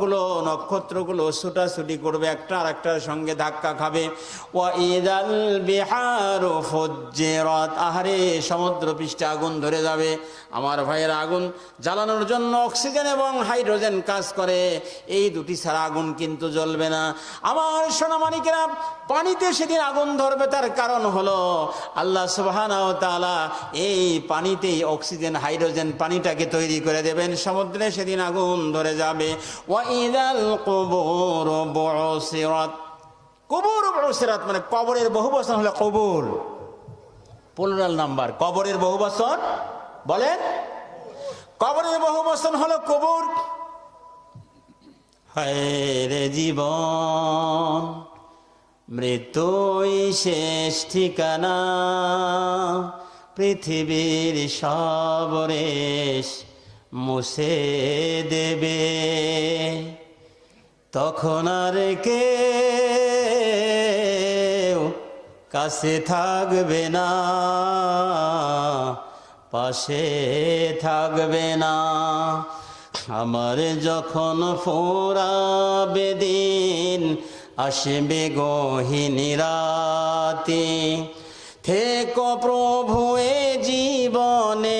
গুলো, নক্ষত্রগুলো ছুটাছুটি করবে, একটা আর একটার সঙ্গে ধাক্কা খাবে। ওয়া ইদাল বিহার আহারে, সমুদ্র পৃষ্ঠে আগুন ধরে যাবে। আমার ভাইয়ের, আগুন জ্বালানোর জন্য অক্সিজেন এবং হাইড্রোজেন কাজ করে। এই দুটি ছাড়া আগুন কিন্তু জ্বলবে না। আমার সোনামানিকেরা পানিতে সেদিন আগুন ধরবে, তার কারণ হলো আল্লাহ তাআলা এই পানিতেই অক্সিজেন, হাইড্রোজেন পানিটাকে তৈরি করে দেবেন। সমুদ্রে সেদিন আগুন ধরে যাবে। ওয়াইদাল কবর বসিরাত। মানে কবরের বহু বচন হলো কবর প্লুরাল নাম্বার, কবরের বহু বচন, বলেন। কবরের বহু বচন হলো কবর রে জীবন, মৃত্যুই শেষ ঠিকানা, পৃথিবীর সব রেশ। মুছে দেবে। তখন আর কে কাছে থাকবে না, পাশে থাকবে না। আমার যখন ফোরাবে দিন, আসবে গহিনী রাতে। থেকো প্রভু এ জীবনে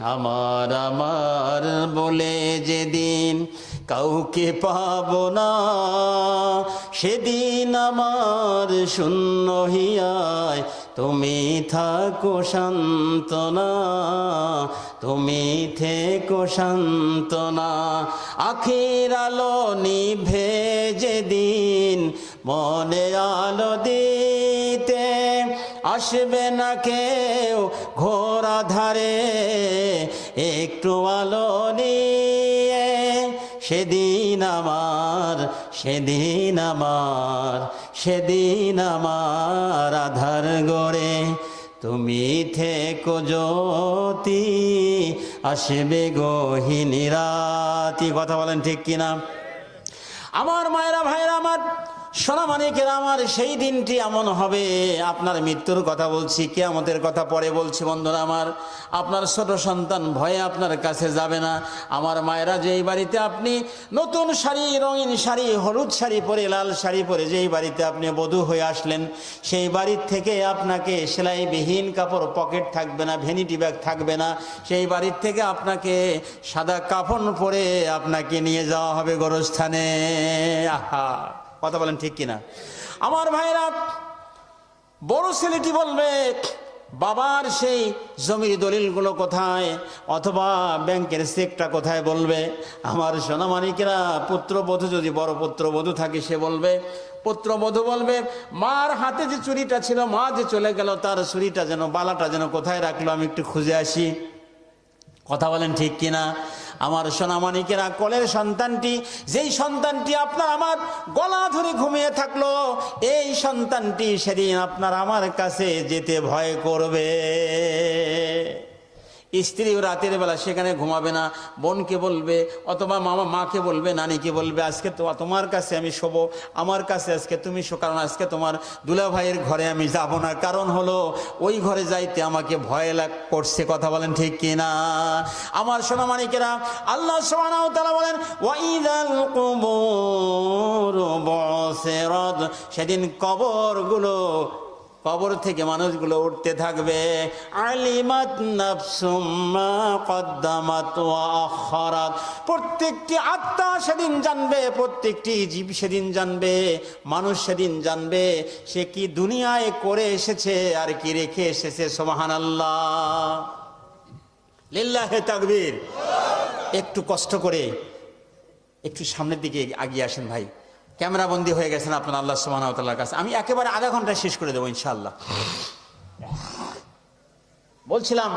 আমার আমার বলে যেদিন কাউকে পাব না, সেদিন আমার শূন্য হিয়ায় তুমি থাকো শান্তনা তুমি থেকো শান্তনা আখির আলো নিভে যেদিন, মনে আলো দিতে আসবে না কেউ ঘোরা ধারে, একটু আলো নিয়ে, সেদিন আমার সেদিন আমার সেদিন আমার আধার গড়ে। তুমি থেকো জ্যোতি, আসবে গহিনী রাতি। কথা বলেন ঠিক কিনা? আমার মায়েরা ভাইরা আমার সোনামানিকের আমার সেই দিনটি এমন হবে। আপনার মৃত্যুর কথা বলছি, কেয়ামতের কথা পরে বলছি বন্ধুরা আমার। আপনার ছোট সন্তান ভয়ে আপনার কাছে যাবে না। আমার মায়েরা যেই বাড়িতে আপনি নতুন শাড়ি, রঙিন শাড়ি, হলুদ শাড়ি পরে, লাল শাড়ি পরে যেই বাড়িতে আপনি বধূ হয়ে আসলেন, সেই বাড়ির থেকে আপনাকে সেলাইবিহীন কাপড় পকেট থাকবে না, ভ্যানিটি ব্যাগ থাকবে না। সেই বাড়ির থেকে আপনাকে সাদা কাফন পরে আপনাকে নিয়ে যাওয়া হবে গরস্থানে। আহা! কথা বলেন ঠিক কিনা? আমার ভাইরা বড় ছেলেটি বলবে, বাবার সেই জমির দলিলগুলো কোথায়? অথবা ব্যাংকের চেকটা কোথায়? বলবে, আমার সোনামানিকেরা পুত্রবধূ যদি বড় পুত্রবধূ থাকে, সে বলবে, পুত্রবধূ বলবে, মার হাতে যে চুরিটা ছিল, মা যে চলে গেল, তার চুরিটা যেন, বালাটা যেন কোথায় রাখল, আমি একটু খুঁজে আসি। কথা বলেন ঠিক কিনা? আমার সোনামানিকেরা কলের সন্তানটি, যেই সন্তানটি আপনার আমার গলা ধরে ঘুমিয়ে থাকল, এই সন্তানটি সেদিন আপনার আমার কাছে যেতে ভয় করবে। স্ত্রীও রাতের বেলা সেখানে ঘুমাবে না, বোনকে বলবে, অথবা মামা, মাকে বলবে, নানিকে বলবে, আজকে তো তোমার কাছে আমি শোবো, আমার কাছে আজকে তুমি শো, কারণ আজকে তোমার দুলা ভাইয়ের ঘরে আমি যাব না। কারণ হলো, ওই ঘরে যাইতে আমাকে ভয় লাগ, করছে, কথা বলেন ঠিক কিনা? আমার সোনামানিকেরা, আল্লাহ সোহানাও তারা বলেন, ওয়াইদাল কুবুর সেদিন কবরগুলো কবর থেকে মানুষগুলো উঠতে থাকবে। আলিমাত প্রত্যেকটি আত্মা সেদিন জানবে, প্রত্যেকটি জীব সেদিন জানবে, মানুষ সেদিন জানবে, সে কি দুনিয়ায় করে এসেছে আর কি রেখে এসেছে, সুবহানাল্লাহ। লিল্লাহে তাকবীর। একটু কষ্ট করে একটু সামনের দিকে আগিয়ে আসেন ভাই। ক্যামেরা বন্দি হয়ে গেছেন আপনার আল্লাহ সুবাহর কাছে। আমি একেবারে আধা ঘণ্টা শেষ করে দেবো ইনশাল্লাহ বলছিলাম,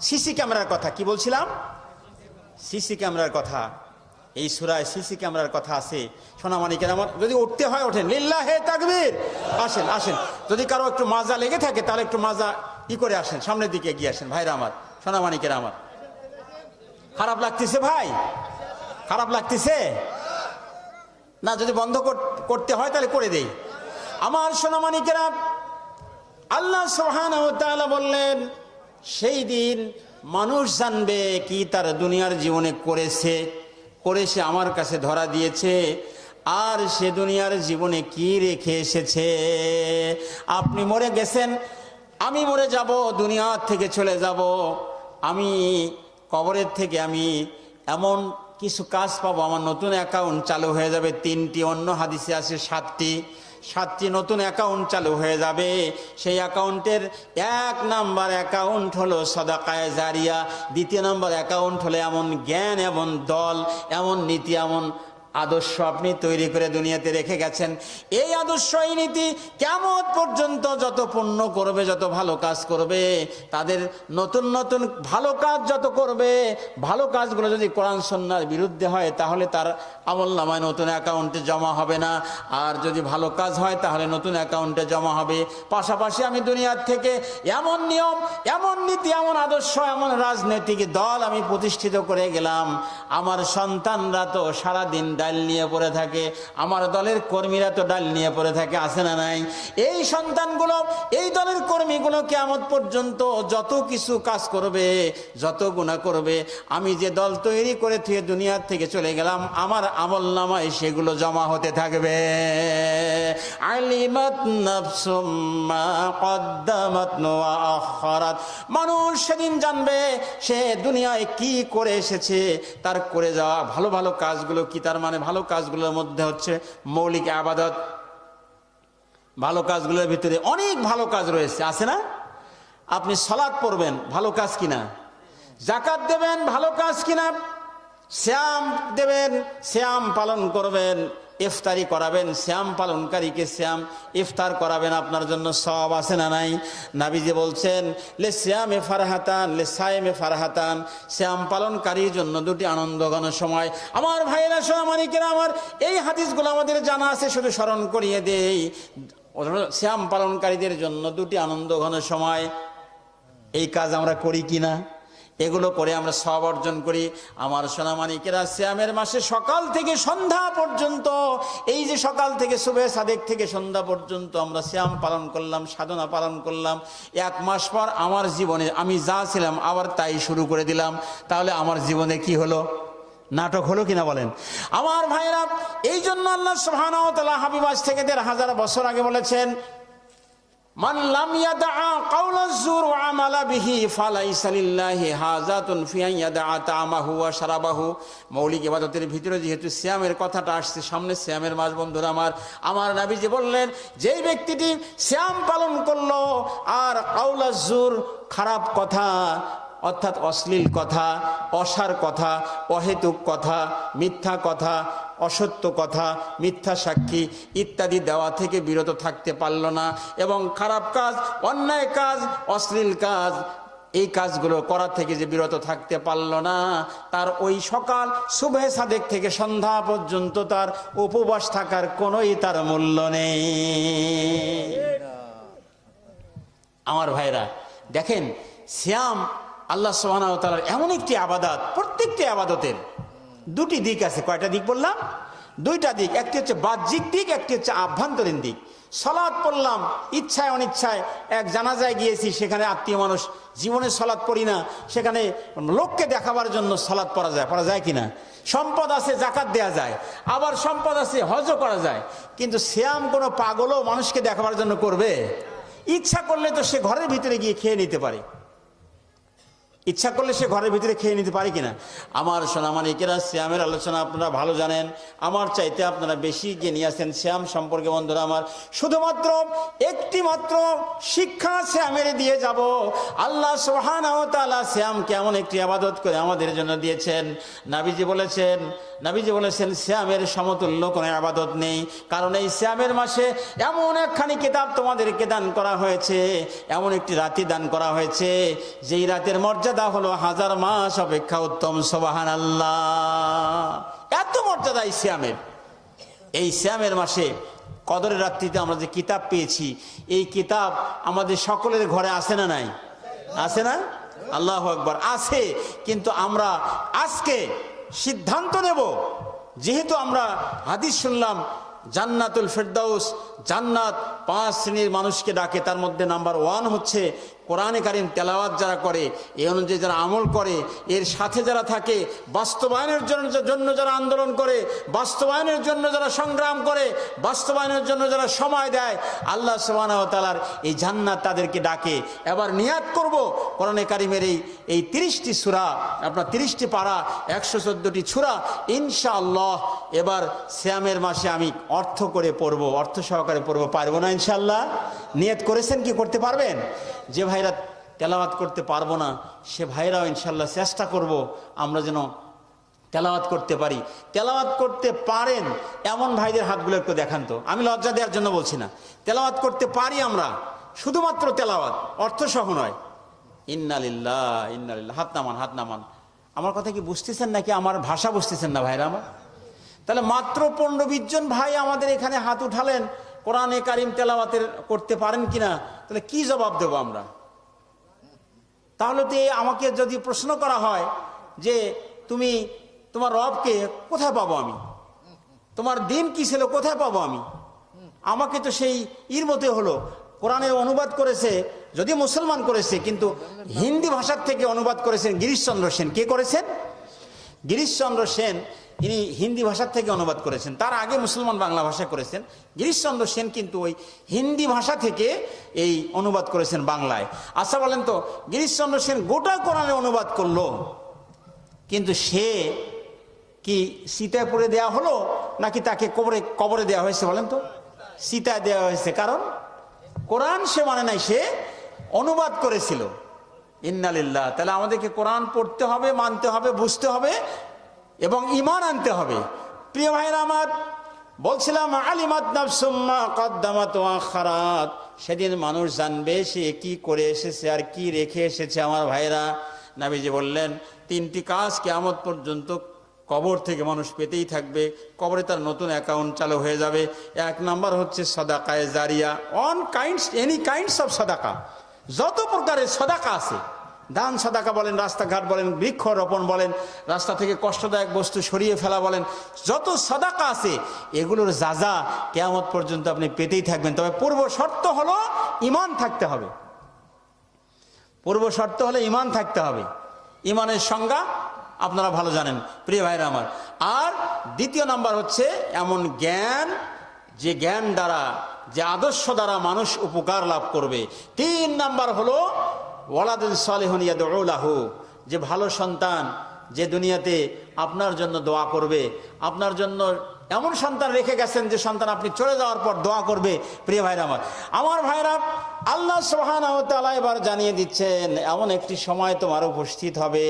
সিসি ক্যামেরার কথা, কি বলছিলাম? সিসি ক্যামেরার কথা। এই সুরায় সিসি ক্যামেরার কথা আছে। সোনামানিকের আমার যদি উঠতে হয় ওঠেন। লিল্লাহ হে তাকবীর। আসেন আসেন। যদি কারও একটু মাজা লেগে থাকে, তাহলে একটু মাজা ই করে আসেন। সামনের দিকে এগিয়ে আসেন, ভাইরা আমার। সোনামানিকের আমার। খারাপ লাগতেছে ভাই? খারাপ লাগতেছে? না, যদি বন্ধ করতে হয় তাহলে করে দেই। আমার সোনামানিকেরা আল্লাহ সোহান বললেন, সেই দিন মানুষ জানবে কি তার দুনিয়ার জীবনে করেছে করে সে আমার কাছে ধরা দিয়েছে, আর সে দুনিয়ার জীবনে কি রেখে এসেছে। আপনি মরে গেছেন, আমি মরে যাব, দুনিয়ার থেকে চলে যাব, আমি কবরের থেকে আমি এমন কিছু কাজ পাবো, আমার নতুন অ্যাকাউন্ট চালু হয়ে যাবে, তিনটি, অন্য হাদিসে আছে সাতটি সাতটি নতুন অ্যাকাউন্ট চালু হয়ে যাবে। সেই অ্যাকাউন্টের এক নাম্বার অ্যাকাউন্ট হলো সদাকায় জারিয়া, দ্বিতীয় নাম্বার অ্যাকাউন্ট হলো এমন জ্ঞান, এমন দল, এমন নীতি, এমন আদর্শ আপনি তৈরি করে দুনিয়াতে রেখে গেছেন। এই আদর্শ, এই নীতি কেমন পর্যন্ত যত পণ্য করবে, যত ভালো কাজ করবে, তাদের নতুন নতুন ভালো কাজ যত করবে, ভালো কাজগুলো যদি কোরআন সন্ন্যার বিরুদ্ধে হয়, তাহলে তার আমল নামায় নতুন অ্যাকাউন্টে জমা হবে না। আর যদি ভালো কাজ হয়, তাহলে নতুন অ্যাকাউন্টে জমা হবে। পাশাপাশি আমি দুনিয়ার থেকে এমন নিয়ম, এমন নীতি, এমন আদর্শ, এমন রাজনৈতিক দল আমি প্রতিষ্ঠিত করে গেলাম। আমার সন্তানরা তো সারাদিন ডাল নিয়ে পড়ে থাকে। আমার দলের কর্মীরা তো ডাল নিয়ে পড়ে থাকে, আছে না নাই? এই সন্তানগুলো, এই দলের কর্মীগুলো কেমন পর্যন্ত যত কিছু কাজ করবে, যত গুণা করবে, আমি যে দল তৈরি করে থুয়ে দুনিয়ার থেকে চলে গেলাম, আমার আমল নামায় সেগুলো জমা হতে থাকবে। আলিমাত মানুষ সেদিন জানবে সে দুনিয়ায় কি করে এসেছে, তার করে যাওয়া ভালো ভালো কাজগুলো কি তার ভালো কাজগুলোর মধ্যে হচ্ছে মৌলিক আবাদত, ভালো কাজগুলোর ভিতরে অনেক ভালো কাজ রয়েছে, আছে না? আপনি সলাদ পড়বেন, ভালো কাজ কিনা? জাকাত দেবেন, ভালো কাজ কিনা? শ্যাম দেবেন, শ্যাম পালন করবেন ইফতারি করাবেন, শ্যাম পালনকারীকে শ্যাম ইফতার করাবেন, আপনার জন্য সব আছে না নাই? নাবিজি বলছেন, লে শ্যামে ফারহাতান, লে সায়েমে ফারহাতান, শ্যাম পালনকারীর জন্য দুটি আনন্দ ঘন সময়। আমার ভাইয়েরা, সোনামানিকেরা, আমার এই হাদিসগুলো আমাদের জানা আছে, শুধু স্মরণ করিয়ে দেই। শ্যাম পালনকারীদের জন্য দুটি আনন্দ ঘন সময়। এই কাজ আমরা করি কিনা? এগুলো করে আমরা সব অর্জন করি। আমার সোনামানিকেরা শ্যামের মাসে সকাল থেকে সন্ধ্যা পর্যন্ত, এই যে সকাল থেকে শুভে সাদেক থেকে সন্ধ্যা পর্যন্ত আমরা শ্যাম পালন করলাম, সাধনা পালন করলাম। এক মাস পর আমার জীবনে আমি যা ছিলাম, আবার তাই শুরু করে দিলাম। তাহলে আমার জীবনে কি হলো? নাটক হলো কিনা বলেন? আমার ভাইরা এই জন্য আল্লাহ তাআলা হাবিবাজ থেকে দেড় হাজার বছর আগে বলেছেন মৌলিক ইবাদতের ভিতরে যেহেতু সিয়ামের কথাটা আসছে, সামনে সিয়ামের মাস বন্ধুরা আমার আমার নবীজি বললেন, যেই ব্যক্তিটি সিয়াম পালন করল, আর কাওলা জুর খারাপ কথা অর্থাৎ অশ্লীল কথা অসার কথা অহেতুক কথা মিথ্যা কথা অসত্য কথা মিথ্যা সাক্ষী ইত্যাদি দেওয়া থেকে বিরত থাকতে পারল না এবং খারাপ কাজ অন্যায় কাজ অশ্লীল কাজ এই কাজগুলো করা থেকে যে বিরত থাকতে পারল না তার ওই সকাল শুভে সাদেক থেকে সন্ধ্যা পর্যন্ত তার উপবাস থাকার কোনোই তার মূল্য নেই। আমার ভাইরা দেখেন শ্যাম আল্লাহ সোহানার এমন একটি আবাদত, প্রত্যেকটি আবাদতের দুটি দিক আছে। কয়টা দিক বললাম? দুইটা দিক। একটি হচ্ছে বাহ্যিক দিক, একটি হচ্ছে আভ্যন্তরীণ দিক। সলাদ পড়লাম, ইচ্ছায় অনিচ্ছায় এক জানাজায় গিয়েছি, সেখানে আত্মীয় মানুষ জীবনে সলাদ পড়ি না, সেখানে লোককে দেখাবার জন্য সলাদ পড়া যায়। পড়া যায় কিনা? সম্পদ আছে জাকাত দেয়া যায়। আবার সম্পদ আছে, হজও করা যায়। কিন্তু শ্যাম কোনো পাগলও মানুষকে দেখাবার জন্য করবে? ইচ্ছা করলে তো সে ঘরের ভিতরে গিয়ে খেয়ে নিতে পারে। ইচ্ছা করলে সে ঘরের ভিতরে খেয়ে নিতে পারে কিনা? আমার সোনামানিকেরা, শ্যামের আলোচনা আপনারা ভালো জানেন। আমার চাইতে আপনারা বেশি জ্ঞানী আছেন শ্যাম সম্পর্কে বন্ধুরা আমার। শুধুমাত্র একটি মাত্র শিক্ষা শ্যামের দিয়ে যাব। আল্লাহ সোহান শ্যাম কেমন একটি আবাদত করে আমাদের জন্য দিয়েছেন। নাবিজি বলেছেন নাবিজি বলেছেন, শ্যামের সমতুল্য কোনো আবাদত নেই। কারণ এই শ্যামের মাসে এমন একখানি কিতাব তোমাদেরকে দান করা হয়েছে, এমন একটি রাতি দান করা হয়েছে, যেই রাতের মর্যাদা হলো হাজার মাস অপেক্ষা উত্তম সোবাহান এত মর্যাদা এই শ্যামের এই শ্যামের মাসে কদরের রাত্রিতে আমরা যে কিতাব পেয়েছি, এই কিতাব আমাদের সকলের ঘরে আছে না নাই? আছে না? আল্লাহ একবার আছে। কিন্তু আমরা আজকে সিদ্ধান্ত নেব, যেহেতু আমরা হাদিস শুনলাম, জান্নাতুল ফেরদাউস, জান্নাত পাঁচ শ্রেণির মানুষকে ডাকে, তার মধ্যে নাম্বার ওয়ান হচ্ছে কোরআনে কারিম তেলাওয়াত যারা করে, এই অনুযায়ী যারা আমল করে, এর সাথে যারা থাকে, বাস্তবায়নের জন্য যারা আন্দোলন করে, বাস্তবায়নের জন্য যারা সংগ্রাম করে, বাস্তবায়নের জন্য যারা সময় দেয়, আল্লাহ তালার এই জান্নাত তাদেরকে ডাকে। এবার নিয়াত করব কোরআনে কারিমের এই এই তিরিশটি সুরা, আপনার তিরিশটি পাড়া একশো চোদ্দোটি ছুরা, ইনশাআল্লাহ এবার শ্যামের মাসে আমি অর্থ করে পড়ব, অর্থ সহকারে পড়ব, পারব না ইনশাল্লাহ নিয়ত করেছেন কি করতে পারবেন? যে ভাইরা তেলাওয়াত করতে পারব না, সে ভাইরাও ইনশাল্লাহ চেষ্টা করব আমরা যেন তেলাওয়াত করতে পারি। তেলাওয়াত করতে পারেন, এমন ভাইদের হাতগুলো একটু দেখান তো। আমি লজ্জা দেওয়ার জন্য বলছি না। তেলাওয়াত করতে পারি আমরা, শুধুমাত্র তেলাওয়াত, অর্থ সহ নয়। ইন্নালিল্লাহ ইন্নালিল্লাহ, হাত নামান হাত নামান। আমার কথা কি বুঝতেছেন নাকি? আমার ভাষা বুঝতেছেন না ভাইরা আমার? তাহলে মাত্র পনেরো বিশ জন ভাই আমাদের এখানে হাত উঠালেন কোরআনে কারিম তেলাওয়াতের করতে পারেন কিনা, তাহলে কি জবাব দেবো আমরা? তাহলে তো আমাকে যদি প্রশ্ন করা হয় যে তুমি, তোমার রবকে কোথায় পাবো আমি? তোমার দিন কি ছিল, কোথায় পাবো আমি? আমাকে তো সেই ইর মতে হলো। কোরআনের অনুবাদ করেছে, যদি মুসলমান করেছে, কিন্তু হিন্দি ভাষার থেকে অনুবাদ করেছেন গিরিশচন্দ্র সেন। কে করেছেন? গিরিশচন্দ্র সেন ইনি হিন্দি ভাষার থেকে অনুবাদ করেছেন। তার আগে মুসলমান বাংলা ভাষা করেছেন। গিরিশচন্দ্র সেন কিন্তু ওই হিন্দি ভাষা থেকে এই অনুবাদ করেছেন বাংলায়। আচ্ছা বলেন তো, গিরিশচন্দ্র সেন গোটা কোরআনে অনুবাদ করল, কিন্তু সে কি সীতায় পড়ে দেওয়া হলো, নাকি তাকে কবরে কবরে দেওয়া হয়েছে বলেন তো? সীতায় দেওয়া হয়েছে, কারণ কোরআন সে মানে নাই, সে অনুবাদ করেছিল। ইন্নালিল্লাহ, তাহলে আমাদেরকে কোরআন পড়তে হবে, মানতে হবে, বুঝতে হবে এবং ইমান আনতে হবে। প্রিয় ভাইরা আমার, বলছিলাম, আলিমাত নাফসুম্মা খারাত সেদিন মানুষ জানবে সে কি করে এসেছে আর কি রেখে এসেছে। আমার ভাইরা নাবিজি বললেন, তিনটি কাজ কেয়ামত পর্যন্ত কবর থেকে মানুষ পেতেই থাকবে। কবরে তার নতুন অ্যাকাউন্ট চালু হয়ে যাবে। এক নাম্বার হচ্ছে সদাকায় জারিয়া। On kinds any kinds of সদাকা। যত প্রকারের সদাকা আছে দান সদাকা বলেন, রাস্তাঘাট বলেন বৃক্ষ রোপণ বলেন, রাস্তা থেকে কষ্টদায়ক বস্তু সরিয়ে ফেলা বলেন, যত সদাকা আছে, এগুলোর যাজা কেয়ামত পর্যন্ত আপনি পেতেই থাকবেন। তবে পূর্ব শর্ত হলো ইমান থাকতে হবে। পূর্ব শর্ত হলে ইমান থাকতে হবে। ইমানের সংজ্ঞা আপনারা ভালো জানেন, প্রিয় ভাইরা আমার। আর দ্বিতীয় নাম্বার হচ্ছে, এমন জ্ঞান, যে জ্ঞান দ্বারা, যে আদর্শ দ্বারা মানুষ উপকার লাভ করবে। তিন নাম্বার হলো ইয়াদুল্লাহু যে ভালো সন্তান যে দুনিয়াতে আপনার জন্য দোয়া করবে, আপনার জন্য এমন সন্তান রেখে গেছেন যে সন্তান আপনি চলে যাওয়ার পর দোয়া করবে, প্রিয় ভাইরা আমার। আমার ভাইরা আল্লাহ সোহান এবার জানিয়ে দিচ্ছেন, এমন একটি সময় তোমার উপস্থিত হবে,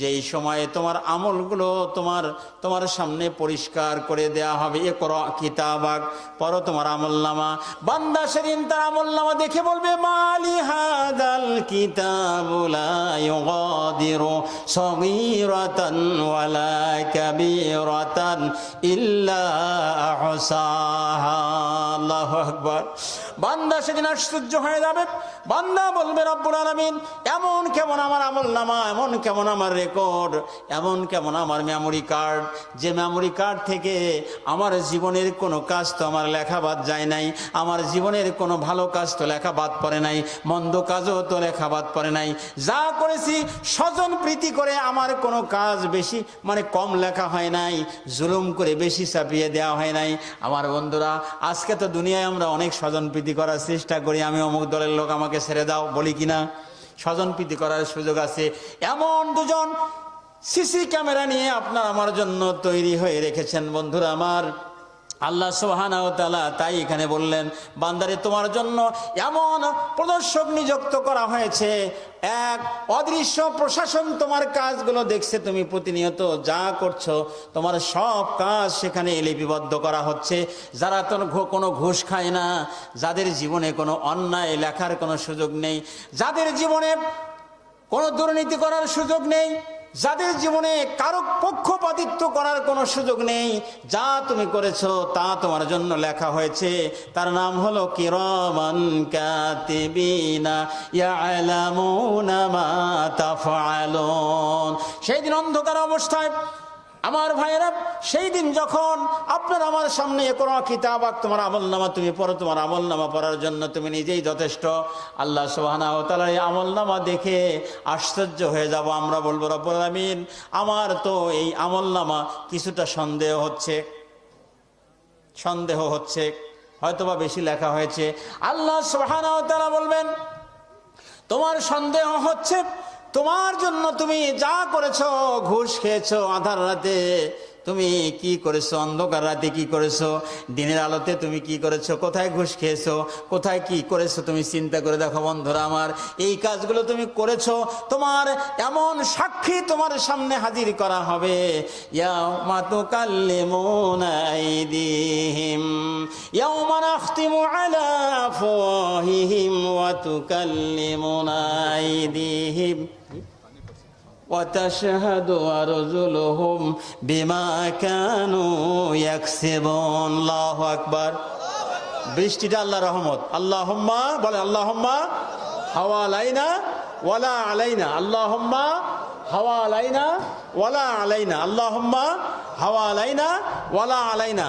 যেই সময়ে তোমার আমলগুলো তোমার তোমার সামনে পরিষ্কার করে দেয়া হবে। এ কর কিতাবাক পরো তোমার আমলনামা। বান্দা সেদিন তার আমলনামা দেখে বলবে, মালি হাদাল কিতাবুলা ইল্লা বান্দা সেদিন আশ্চর্য হয়ে যাবে। বান্দা বলবে, রব্বুল আলমিন, এমন কেমন আমার আমল নামা, এমন কেমন আমার রেকর্ড এমন কেমন আমার মেমোরি কার্ড যে মেমোরি কার্ড থেকে আমার জীবনের কোনো কাজ তো আমার লেখা বাদ যায় নাই, আমার জীবনের কোনো ভালো কাজ তো লেখা বাদ পড়ে নাই, মন্দ কাজও তো লেখা বাদ পড়ে নাই। যা করেছি, স্বজন প্রীতি করে আমার কোনো কাজ বেশি মানে কম লেখা হয় নাই, জুলুম করে বেশি চাপিয়ে দেওয়া হয় নাই। আমার বন্ধুরা, আজকে তো দুনিয়ায় আমরা অনেক স্বজন প্রীতি করার চেষ্টা করি। আমি অমুক দলের লোক, আমাকে ছেড়ে দাও, বলি কিনা? স্বজন প্রীতি করার সুযোগ আছে। এমন দুজন সিসি ক্যামেরা নিয়ে আপনার আমার জন্য তৈরি হয়ে রেখেছেন বন্ধুরা আমার। আল্লাহ সোহানাও তালা তাই এখানে বললেন, বান্দারে, তোমার জন্য এমন প্রদর্শক নিযুক্ত করা হয়েছে। এক অদৃশ্য প্রশাসন তোমার কাজগুলো দেখছে, তুমি প্রতিনিয়ত যা করছ, তোমার সব কাজ সেখানে লিপিবদ্ধ করা হচ্ছে। যারা তো কোনো ঘুষ খায় না, যাদের জীবনে কোনো অন্যায় লেখার কোনো সুযোগ নেই, যাদের জীবনে কোনো দুর্নীতি করার সুযোগ নেই যাদের জীবনে কারও পক্ষপাতিত্ব করার কোনো সুযোগ নেই, যা তুমি করেছ তা তোমার জন্য লেখা হয়েছে। তার নাম হলো কিরমান সেই দিন অন্ধকার অবস্থায় আমার ভাইয়েরা সেই দিন যখন আপনার আমার সামনে কোনো কিতাব আক তোমার আমল নামা তুমি পড়ো, তোমার আমল নামা পড়ার জন্য তুমি নিজেই যথেষ্ট। আল্লাহ সোহানা ও তালার এই আমল নামা দেখে আশ্চর্য হয়ে যাব আমরা, বলব রব্বুল আমিন আমার তো এই আমল নামা কিছুটা সন্দেহ হচ্ছে। সন্দেহ হচ্ছে, হয়তোবা বেশি লেখা হয়েছে। আল্লাহ সোহানা ও তালা বলবেন, তোমার সন্দেহ হচ্ছে তোমার জন্য তুমি যা করেছ, ঘুষ খেয়েছো আধার রাতে, তুমি কি করেছ, অন্ধকার রাতে কি করেছ, দিনের আলোতে তুমি কি করেছ, কোথায় ঘুষ খেয়েছো, কোথায় কি করেছ, তুমি চিন্তা করে দেখো বন্ধুরা আমার, এই কাজগুলো তুমি করেছ, তোমার এমন সাক্ষী তোমার সামনে হাজির করা হবে। ইয়াউমা وتشهد أرجلهم بما كانوا يكسبون الله أكبر বৃষ্টিটা আল্লাহ রহমত আল্লাহম্মা বলে আল্লাহম্মা হাওয়া আলাইনা ওয়ালা আলাইনা আল্লাহম্মা হাওয়া আলাইনা ওয়ালা আলাইনা আল্লাহম্মা হাওয়া আলাইনা ওয়ালা আলাইনা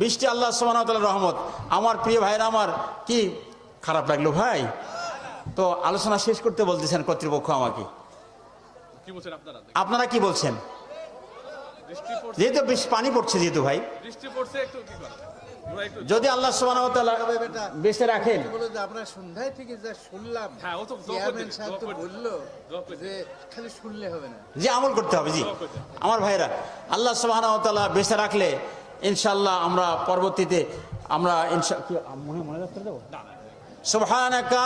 বৃষ্টি আল্লাহ সুবহানাহু রহমত আমার প্রিয় ভাইরা আমার কি খারাপ লাগলো ভাই তো আলোচনা শেষ করতে বলতেছেন কর্তৃপক্ষ আমাকে কি বলছেন আপনারা? আপনারা কি বলছেন? যেহেতু বেশ পানি পড়ছে যেহেতু ভাই। বৃষ্টি পড়ছে একটু কি করা যায়? আমরা একটু যদি আল্লাহ সুবহানাহু ওয়া তাআলা বেটা। বেঁচে রাখেন। বলো যে আমরা সন্ধ্যায় থেকে যা শুনলাম হ্যাঁ, বলল যে খালি শুনলে হবে না। যে আমল করতে হবে জি। আমার ভাইরা আল্লাহ সুবহানাহু ওয়া বেঁচে রাখলে ইনশাল্লাহ আমরা পরবর্তীতে আমরা ইনশা মনে মনে রাখতে দেবো? সুবহানাকা